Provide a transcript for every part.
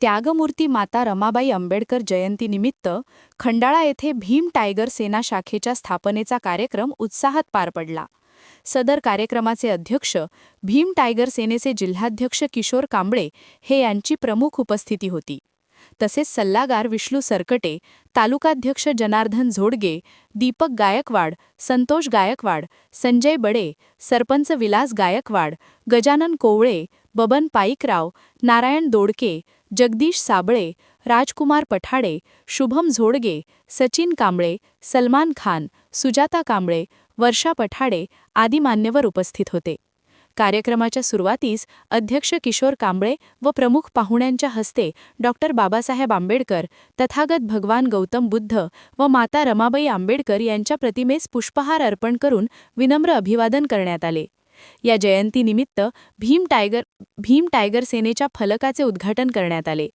त्यागमूर्ती माता रमाबाई आंबेडकर जयंतीनिमित्त खंडाळा येथे भीम टायगर सेना शाखेच्या स्थापनेचा कार्यक्रम उत्साहात पार पडला. सदर कार्यक्रमाचे अध्यक्ष भीम टायगर सेनेचे जिल्हाध्यक्ष किशोर कांबळे हे यांची प्रमुख उपस्थिती होती. तसेच सल्लागार विष्णू सरकटे तालुकाध्यक्ष जनार्दन झोडगे दीपक गायकवाड संतोष गायकवाड संजय बडे सरपंच विलास गायकवाड गजानन कोवळे बबन पाईकराव नारायण दोडके जगदीश साबळे राजकुमार पठाडे शुभम झोडगे सचिन कांबळे सलमान खान सुजाता कांबळे वर्षा पठाडे आदी मान्यवर उपस्थित होते. कार्यक्रमाच्या सुरुवातीस अध्यक्ष किशोर कांबळे व प्रमुख पाहुण्यांच्या हस्ते डॉक्टर बाबासाहेब आंबेडकर तथागत भगवान गौतम बुद्ध व माता रमाबाई आंबेडकर यांच्या प्रतिमेस पुष्पहार अर्पण करून विनम्र अभिवादन करण्यात आले. या जयंतीनिमित्त भीम टायगर भीम टायगर सेनेच्या फलकाचे उद्घाटन करण्यात आले.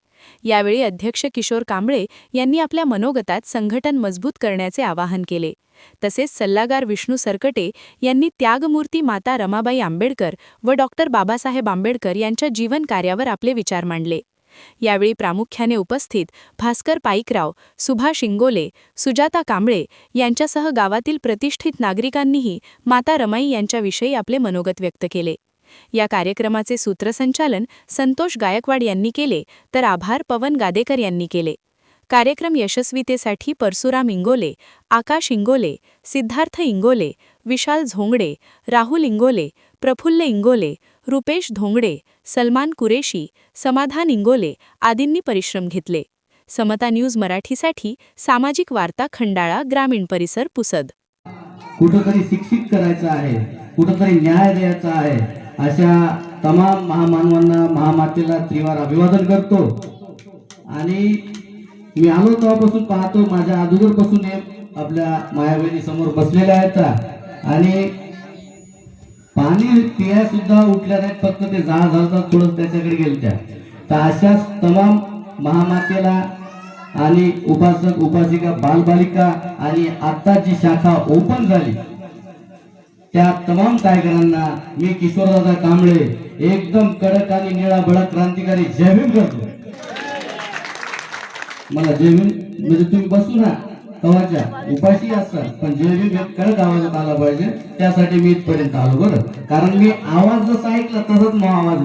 यावेळी अध्यक्ष किशोर कांबळे यांनी आपल्या मनोगतात संघटन मजबूत करण्याचे आवाहन केले. तसेच सल्लागार विष्णू सरकटे यांनी त्यागमूर्ती माता रमाबाई आंबेडकर व डॉक्टर बाबासाहेब आंबेडकर यांच्या जीवन कार्यावर आपले विचार मांडले. यावेळी प्रामुख्याने उपस्थित भास्कर पाईकराव सुभाष इंगोले सुजाता कांबळे यांच्यासह गावातील प्रतिष्ठित नागरिकांनीही माता रमाई यांच्याविषयी आपले मनोगत व्यक्त केले. या कार्यक्रमाचे सूत्रसंचालन संतोष गायकवाड यांनी केले तर आभार पवन गादेकर यांनी केले. कार्यक्रम यशस्वीतेसाठी परशुराम इंगोले आकाश इंगोले सिद्धार्थ इंगोले विशाल झोंगडे राहुल इंगोले प्रफुल्ल इंगोले रुपेश धोंगडे सलमान कुरेशी समाधान इंगोले आदींनी परिश्रम घेतले. समता न्यूज मराठीसाठी सामाजिक वार्ता खंडाळा ग्रामीण परिसर पुसद. कुठंतरी शिक्षित करायचं आहे कुठंतरी न्याय द्यायचा आहे अशा तमाम महामानवांना महामातेला त्रिवार अभिवादन करतो. आणि मी आलो तेव्हापासून पाहतो माझ्या अगोदरपासून हे आपल्या मायाबहिणी समोर बसलेल्या आहेत. आणि पाणी पिया सुद्धा उठल्या नाहीत फक्त ते जहाज हलतात थोडं त्याच्याकडे गेलत्या. तर अशाच तमाम महामातेला आणि उपासक उपासिका बालबालिका आणि आता जी शाखा ओपन झाली त्या तमाम टायगरांना मी किशोरदादा कांबळे एकदम कडक आणि निळा बडक क्रांतिकारी जयभीम करतो. मला जयभीम म्हणजे तुम्ही बसू ना. तवाच्या उपाशी असतात. पण जे जे हे कडक आवाजात आला पाहिजे त्यासाठी मी इथपर्यंत आलो बरं. कारण मी आवाज जसा ऐकला तसंच मग आवाज